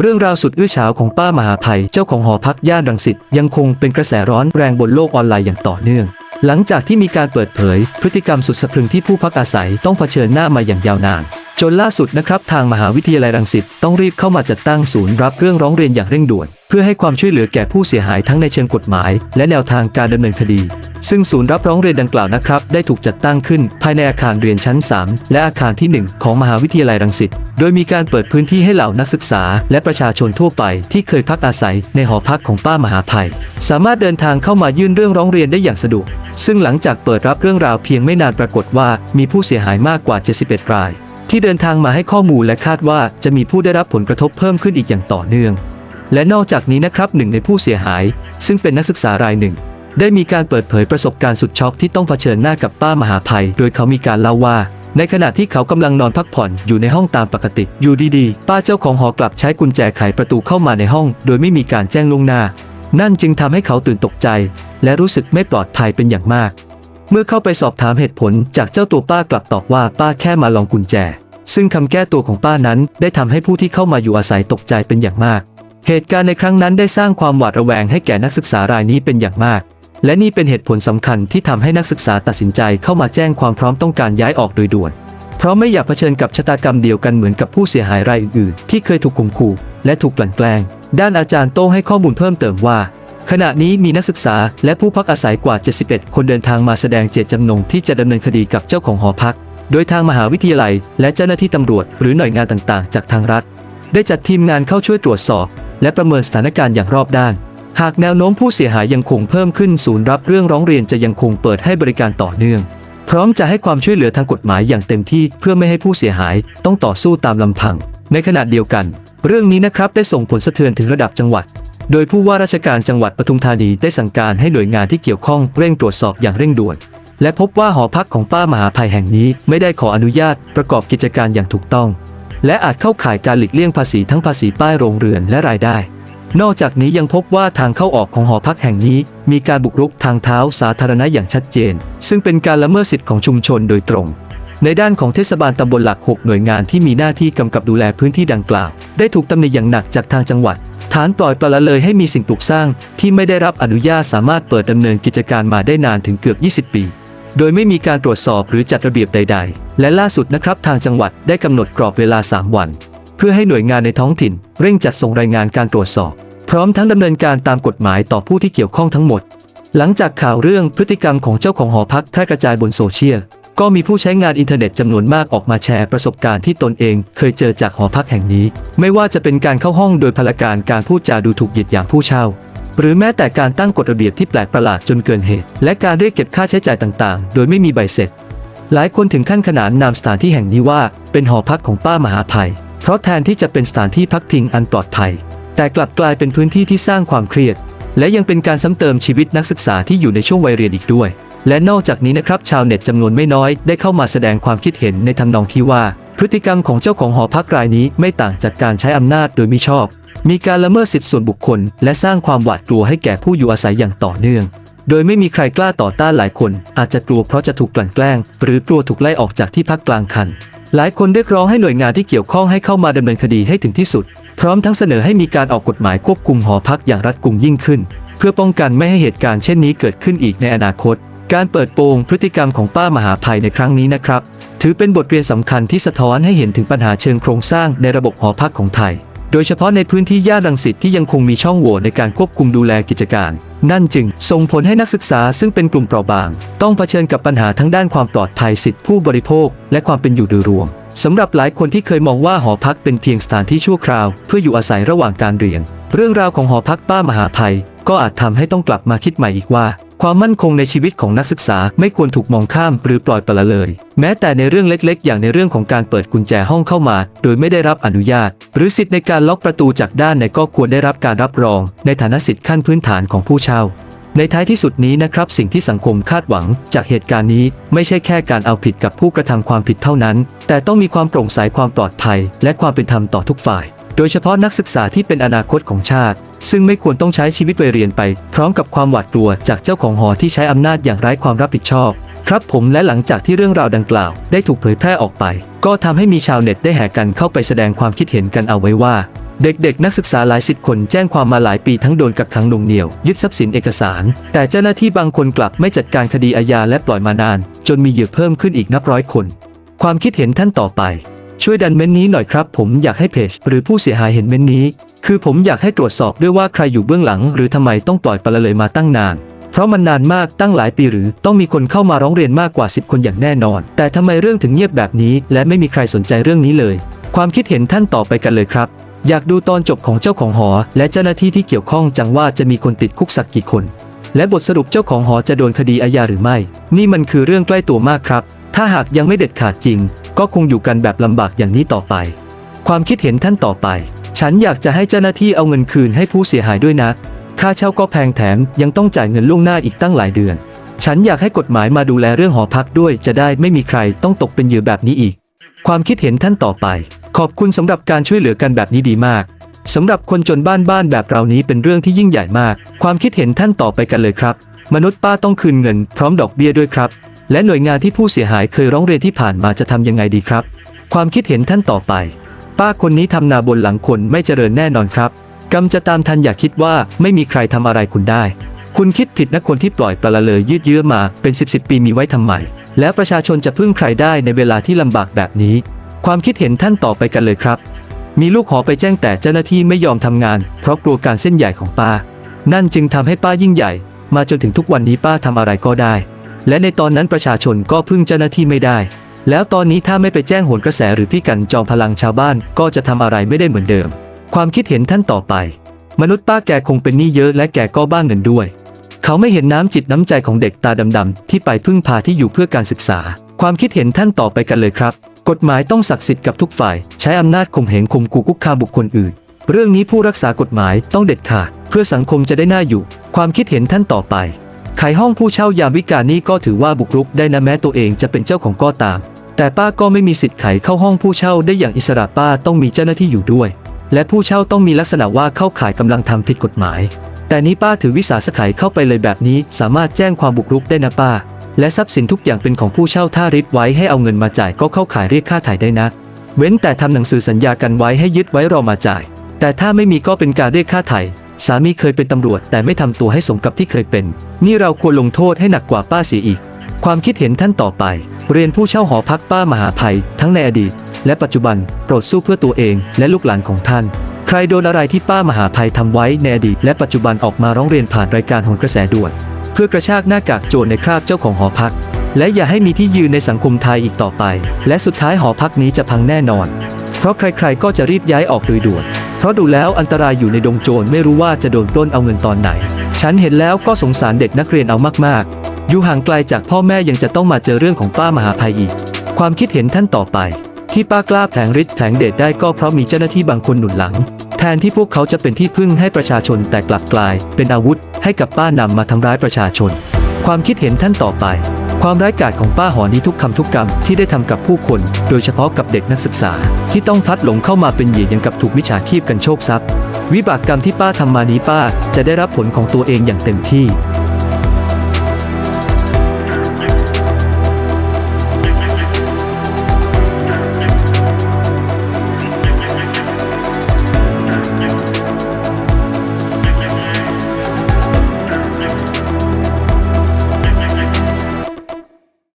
เรื่องราวสุดอื้อฉาวของป้ามหาภัยเจ้าของหอพักย่านรังสิตยังคงเป็นกระแสร้อนแรงบนโลกออนไลน์อย่างต่อเนื่อง หลังจากที่มีการเปิดเผย พฤติกรรมสุดสะพรึงที่ผู้พักอาศัยต้องเผชิญหน้ามาอย่างยาวนาน จนล่าสุดนะครับทางมหาวิทยาลัยรังสิตต้องรีบเข้ามาจัดตั้งศูนย์รับเรื่องร้องเรียนอย่างเร่งด่วน พื่อให้ความช่วยเหลือแก่ผู้เสียหายทั้งในเชิงกฎหมาย และแนวทางการดำเนินคดี ซึ่งศูนย์รับร้องเรียนดังกล่าวนะครับ ได้ถูกจัดตั้งขึ้น ภายในอาคารเรียนชั้น 3 และอาคารที่ 1 ของมหาวิทยาลัยรังสิต โดยมีการเปิดพื้นที่ให้เหล่านักศึกษา และประชาชนทั่วไปที่เคยพักอาศัยในหอพักของป้ามหาภัย สามารถเดินทางเข้ามายื่นเรื่องร้องเรียนได้อย่างสะดวก ซึ่งหลังจากเปิดรับเรื่องราวเพียงไม่นานปรากฏว่า มีผู้เสียหายมากกว่า 71 ราย ที่เดินทางมาให้ข้อมูลและคาดว่าจะมีผู้ได้รับผลกระทบเพิ่มขึ้นอีกอย่างต่อเนื่อง และนอกจากนี้นะครับหนึ่งในผู้เสียหาย ซึ่งเป็นนักศึกษารายหนึ่ง ได้มีการเปิดเผยประสบการณ์สุดช็อกที่ต้องเผชิญหน้ากับป้ามหาภัย โดยเขามีการเล่าว่า ในขณะที่เขากำลังนอนพักผ่อนอยู่ในห้องตามปกติ อยู่ดีๆ ป้าเจ้าของหอกลับใช้กุญแจไขประตูเข้ามาในห้อง โดยไม่มีการแจ้งล่วงหน้า นั่นจึงทำให้เขาตื่นตกใจ และรู้สึกไม่ปลอดภัยเป็นอย่างมาก เมื่อเข้าไปสอบถามเหตุผลจากเจ้าตัวป้ากลับตอบว่าป้าแค่มาลองกุญแจ ซึ่งคำแก้ตัวของป้านั้นได้ทำให้ผู้ที่เข้ามาอยู่อาศัยตกใจเป็นอย่างมาก เหตุการณ์ในครั้งนั้นได้สร้างความหวาดระแวงให้แก่นักศึกษารายนี้เป็นอย่างมาก และนี่เป็นเหตุผลสำคัญที่ทำให้นักศึกษาตัดสินใจเข้ามาแจ้งความพร้อมต้องการย้ายออกโดยด่วน เพราะไม่อยากเผชิญกับชะตากรรมเดียวกันเหมือนกับผู้เสียหายรายอื่นๆ ที่เคยถูกข่มขู่และถูกกลั่นแกล้ง ด้านอาจารย์โต้งให้ข้อมูลเพิ่มเติมว่า ขณะนี้มีนักศึกษาและผู้พักอาศัยกว่า 71 คนเดินทางมาแสดงเจตจำนงที่จะดำเนินคดีกับเจ้าของหอพัก โดยทางมหาวิทยาลัย และเจ้าหน้าที่ตำรวจ หรือหน่วยงานต่างๆ จากทางรัฐ ได้จัดทีมงานเข้าช่วยตรวจสอบ และประเมินสถานการณ์อย่างรอบด้าน หากแนวโน้มผู้เสียหายยังคงเพิ่มขึ้นศูนย์รับเรื่องร้องเรียนจะยังคงเปิดให้บริการต่อเนื่อง พร้อมจะให้ความช่วยเหลือทางกฎหมายอย่างเต็มที่เพื่อไม่ให้ผู้เสียหายต้องต่อสู้ตามลำพัง ในขณะเดียวกัน เรื่องนี้นะครับได้ส่งผลสะเทือนถึงระดับจังหวัด โดยผู้ว่าราชการจังหวัดปทุมธานีได้สั่งการให้หน่วยงานที่เกี่ยวข้องเร่งตรวจสอบอย่างเร่งด่วนและพบว่าหอพักของป้ามหาภัยแห่งนี้ไม่ได้ขออนุญาตประกอบกิจการอย่างถูกต้อง และอาจเข้าข่ายการหลีกเลี่ยงภาษีทั้งภาษีป้ายโรงเรือนและรายได้ นอกจากนี้ยังพบว่าทางเข้าออกของหอพักแห่งนี้ มีการบุกรุกทางเท้าสาธารณะอย่างชัดเจน ซึ่งเป็นการละเมิดสิทธิ์ของชุมชนโดยตรง ในด้านของเทศบาลตำบลหลัก 6 หน่วยงานที่มีหน้าที่กำกับดูแลพื้นที่ดังกล่าว ได้ถูกตำหนิอย่างหนักจากทางจังหวัดฐานปล่อยปละละเลยให้มีสิ่งปลูกสร้างที่ไม่ได้รับอนุญาตสามารถเปิดดำเนินกิจการมาได้นานถึงเกือบ 20 ปี โดยไม่มีการตรวจสอบหรือจัดระเบียบใด ๆ และล่าสุดนะครับทางจังหวัดได้กำหนดกรอบเวลา 3 วัน เพื่อให้หน่วยงานในท้องถิ่น เร่งจัดส่งรายงานการตรวจสอบ พร้อมทั้งดำเนินการตามกฎหมายต่อผู้ที่เกี่ยวข้องทั้งหมด หลังจากข่าวเรื่องพฤติกรรมของเจ้าของหอพักแพร่กระจายบนโซเชียลก็มีผู้ใช้งานอินเทอร์เน็ตจำนวนมากออกมาแชร์ประสบการณ์ที่ตนเองเคยเจอจากหอพักแห่งนี้ ไม่ว่าจะเป็นการเข้าห้องโดยพลการการพูดจาดูถูกเหยียดหยามผู้เช่า หรือแม้แต่การตั้งกฎระเบียบที่แปลกประหลาดจนเกินเหตุ และการเรียกเก็บค่าใช้จ่ายต่างๆ โดยไม่มีใบเสร็จ หลายคนถึงขั้นขนานนามสถานที่แห่งนี้ว่า เป็นหอพักของป้ามหาภัย เพราะแทนที่จะเป็นสถานที่พักพิงอันปลอดภัย แต่กลับกลายเป็นพื้นที่ที่สร้างความเครียด และยังเป็นการซ้ำเติมชีวิตนักศึกษาที่อยู่ในช่วงวัยเรียนอีกด้วย และนอกจากนี้นะครับชาวเน็ตจำนวนไม่น้อยได้เข้ามาแสดงความคิดเห็นในทำนองที่ว่า พฤติกรรมของเจ้าของหอพักรายนี้ไม่ต่างจากการใช้อำนาจโดยมิชอบ มีการละเมิดสิทธิส่วนบุคคล และสร้างความหวาดกลัวให้แก่ผู้อยู่อาศัยอย่างต่อเนื่อง โดยไม่มีใครกล้าต่อต้านหลายคน อาจจะกลัวเพราะจะถูกกลั่นแกล้ง หรือกลัวถูกไล่ออกจากที่พักกลางคัน หลายคนเรียกร้องให้หน่วยงานที่เกี่ยวข้องให้เข้ามาดำเนินคดีให้ถึงที่สุด พร้อมทั้งเสนอให้มีการออกกฎหมายควบคุมหอพักอย่างรัดกุมยิ่งขึ้น เพื่อป้องกันไม่ให้เหตุการณ์เช่นนี้เกิดขึ้นอีกในอนาคต การเปิดโปงพฤติกรรมของป้ามหาภัยในครั้งนี้นะครับ ถือเป็นบทเรียนสำคัญที่สะท้อนให้เห็นถึงปัญหาเชิงโครงสร้างในระบบหอพักของไทย โดยเฉพาะในพื้นที่ย่านรังสิตที่ยังคงมีช่องโหว่ในการควบคุมดูแลกิจการ นั่นจึงส่งผลให้นักศึกษาซึ่งเป็นกลุ่มเปราะบาง ต้องเผชิญกับปัญหาทั้งด้านความปลอดภัยสิทธิผู้บริโภค และความเป็นอยู่โดยรวมสำหรับหลายคนที่เคยมองว่าหอพักเป็นเพียงสถานที่ชั่วคราว เพื่ออยู่อาศัยระหว่างการเรียน เรื่องราวของหอพักป้ามหาภัย ก็อาจทำให้ต้องกลับมาคิดใหม่อีกว่า ความมั่นคงในชีวิตของนักศึกษาไม่ควรถูกมองข้ามหรือปล่อยปละเลย แม้แต่ในเรื่องเล็กๆ อย่างในเรื่องของการเปิดกุญแจห้องเข้ามา โดยไม่ได้รับอนุญาต หรือสิทธิ์ในการล็อกประตูจากด้านในก็ควรได้รับการรับรอง ในฐานะสิทธิขั้นพื้นฐานของผู้เช่าในท้ายที่สุดนี้นะครับ สิ่งที่สังคมคาดหวัง จากเหตุการณ์นี้ไม่ใช่แค่การเอาผิดกับผู้กระทำความผิดเท่านั้น แต่ต้องมีความโปร่งใสความปลอดภัย และความเป็นธรรมต่อทุกฝ่าย โดยเฉพาะนักศึกษาที่เป็นอนาคตของชาติ ซึ่งไม่ควรต้องใช้ชีวิตวัยเรียนไป พร้อมกับความหวาดกลัวจากเจ้าของหอที่ใช้อำนาจอย่างไร้ความรับผิดชอบ ครับผมและหลังจากที่เรื่องราวดังกล่าว ได้ถูกเผยแพร่ออกไป ก็ทำให้มีชาวเน็ตได้แห่กันเข้าไปแสดงความคิดเห็นกันเอาไว้ว่า เด็กๆ นักศึกษาหลายสิบคนแจ้งความมาหลายปีทั้งโดนกักขังหน่วงเหนี่ยว ยึดทรัพย์สินเอกสาร แต่เจ้าหน้าที่บางคนกลับไม่จัดการคดีอาญาและปล่อยมานาน จนมีเหยื่อเพิ่มขึ้นอีกนับร้อยคน ความคิดเห็นท่านต่อไป ช่วยดันเม้นต์นี้หน่อยครับ ผมอยากให้เพจหรือผู้เสียหายเห็นเม้นต์นี้ คือผมอยากให้ตรวจสอบด้วยว่าใครอยู่เบื้องหลัง หรือทำไมต้องปล่อยปละเลยมาตั้งนาน เพราะมันนานมากตั้งหลายปีหรือต้องมีคนเข้ามาร้องเรียนมากกว่า 10 คนอย่างแน่นอน แต่ทำไมเรื่องถึงเงียบแบบนี้ และไม่มีใครสนใจเรื่องนี้เลย ความคิดเห็นท่านต่อไปกันเลยครับ อยากดูตอนจบของเจ้าของหอ และเจ้าหน้าที่ที่เกี่ยวข้องจังว่าจะมีคนติดคุกสักกี่คน และบทสรุปเจ้าของหอจะโดนคดีอาญาหรือไม่ นี่มันคือเรื่องใกล้ตัวมากครับ ถ้าหากยังไม่เด็ดขาดจริง ก็คงอยู่กันแบบลำบากอย่างนี้ต่อไป ความคิดเห็นท่านต่อไป ฉันอยากจะให้เจ้าหน้าที่เอาเงินคืนให้ผู้เสียหายด้วยนะ ค่าเช่าก็แพงแถมยังต้องจ่ายเงินล่วงหน้าอีกตั้งหลายเดือน ฉันอยากให้กฎหมายมาดูแลเรื่องหอพักด้วย จะได้ไม่มีใครต้องตกเป็นเหยื่อแบบนี้อีก ความคิดเห็นท่านต่อไป ขอบคุณสำหรับการช่วยเหลือกันแบบนี้ดีมาก สำหรับคนจนบ้านบ้านๆแบบเรานี้เป็นเรื่องที่ยิ่งใหญ่มาก ความคิดเห็นท่านต่อไปกันเลยครับ มนุษย์ป้าต้องคืนเงินพร้อมดอกเบี้ยด้วยครับ และหน่วยงานที่ผู้เสียหายเคยร้องเรียนที่ผ่านมาจะทำยังไงดีครับ ความคิดเห็นท่านต่อไป ป้าคนนี้ทำนาบนหลังคนไม่เจริญแน่นอนครับกรรมจะตามทันอย่าคิดว่าไม่มีใครทำอะไรคุณได้ คุณคิดผิดนะคนที่ปล่อยปละเลยยืดเยื้อมาเป็นสิบสิบปีมีไว้ทำไมแล้วประชาชนจะพึ่งใครได้ในเวลาที่ลำบากแบบนี้ ความคิดเห็นท่านต่อไปกันเลยครับ มีลูกหอไปแจ้งแต่เจ้าหน้าที่ไม่ยอมทำงาน เพราะกลัวการเส้นใหญ่ของป้า นั่นจึงทำให้ป้ายิ่งใหญ่ มาจนถึงทุกวันนี้ป้าทำอะไรก็ได้ และในตอนนั้นประชาชนก็พึ่งเจ้าหน้าที่ไม่ได้ แล้วตอนนี้ถ้าไม่ไปแจ้งโหนกระแสหรือพี่กันจอมพลังชาวบ้านก็จะทำอะไรไม่ได้เหมือนเดิม ความคิดเห็นท่านต่อไป มนุษย์ป้าแกคงเป็นหนี้เยอะและแกก็บ้าเงินด้วย เขาไม่เห็นน้ำจิตน้ำใจของเด็กตาดำๆที่ไปพึ่งพาที่อยู่เพื่อการศึกษา ความคิดเห็นท่านต่อไปกันเลยครับ กฎหมายต้องศักดิ์สิทธิ์กับทุกฝ่าย ใช้อำนาจข่มเหงข่มขู่คุกคามบุคคลอื่น เรื่องนี้ผู้รักษากฎหมายต้องเด็ดขาดเพื่อสังคมจะได้น่าอยู่ ความคิดเห็นท่านต่อไปขายห้องผู้เช่ายามวิกาลนี่ก็ถือว่าบุกรุกได้นะแม้ตัวเองจะเป็นเจ้าของก็ตาม แต่ป้าก็ไม่มีสิทธิ์ไขเข้าห้องผู้เช่าได้อย่างอิสระป้าต้องมีเจ้าหน้าที่อยู่ด้วย และผู้เช่าต้องมีลักษณะว่าเข้าขายกำลังทำผิดกฎหมาย แต่นี้ป้าถือวิสาสะไขเข้าไปเลยแบบนี้ สามารถแจ้งความบุกรุกได้นะป้า และทรัพย์สินทุกอย่างเป็นของผู้เช่าถ้าริบไว้ให้เอาเงินมาจ่ายก็เข้าขายเรียกค่าถ่ายได้นะ เว้นแต่ทำหนังสือสัญญากันไว้ให้ยึดไว้รอมาจ่าย แต่ถ้าไม่มีก็เป็นการเรียกค่าไถ่สามีเคยเป็นตำรวจแต่ไม่ทำตัวให้สมกับที่เคยเป็น นี่เราควรลงโทษให้หนักกว่าป้าเสียอีก ความคิดเห็นท่านต่อไป เรียนผู้เช่าหอพักป้ามหาภัย ทั้งในอดีต และปัจจุบันโปรดสู้เพื่อตัวเองและลูกหลานของท่าน ใครโดนอะไรที่ป้ามหาภัยทำไว้ในอดีตและปัจจุบันออกมาร้องเรียนผ่านรายการโหนกระแสด่วน เพื่อกระชากหน้ากากโจรในคราบเจ้าของหอพัก และอย่าให้มีที่ยืนในสังคมไทยอีกต่อไป และสุดท้ายหอพักนี้จะพังแน่นอน เพราะใครๆก็จะรีบย้ายออกโดยด่วน เพราะดูแล้วอันตรายอยู่ในดงโจรไม่รู้ว่าจะโดนปล้นเอาเงินตอนไหน ฉันเห็นแล้วก็สงสารเด็กนักเรียนเอามากๆ อยู่ห่างไกลจากพ่อแม่ยังจะต้องมาเจอเรื่องของป้ามหาภัยอีก ความคิดเห็นท่านต่อไป ที่ป้ากล้าแผงฤทธิ์แผงเดชได้ก็เพราะมีเจ้าหน้าที่บางคนหนุนหลัง แทนที่พวกเขาจะเป็นที่พึ่งให้ประชาชนแต่กลับกลาย เป็นอาวุธให้กับป้านำมาทำร้ายประชาชน ความคิดเห็นท่านต่อไป ความร้ายกาจของป้าหอนี้ทุกคำทุกกรรมที่ได้ทำกับผู้คน โดยเฉพาะกับเด็กนักศึกษา ที่ต้องพัดหลงเข้ามาเป็นเหยื่อยังกับถูกมิจฉาชีพกันโชคทรัพย์ วิบากกรรมที่ป้าทำมานี้ป้าจะได้รับผลของตัวเองอย่างเต็มที่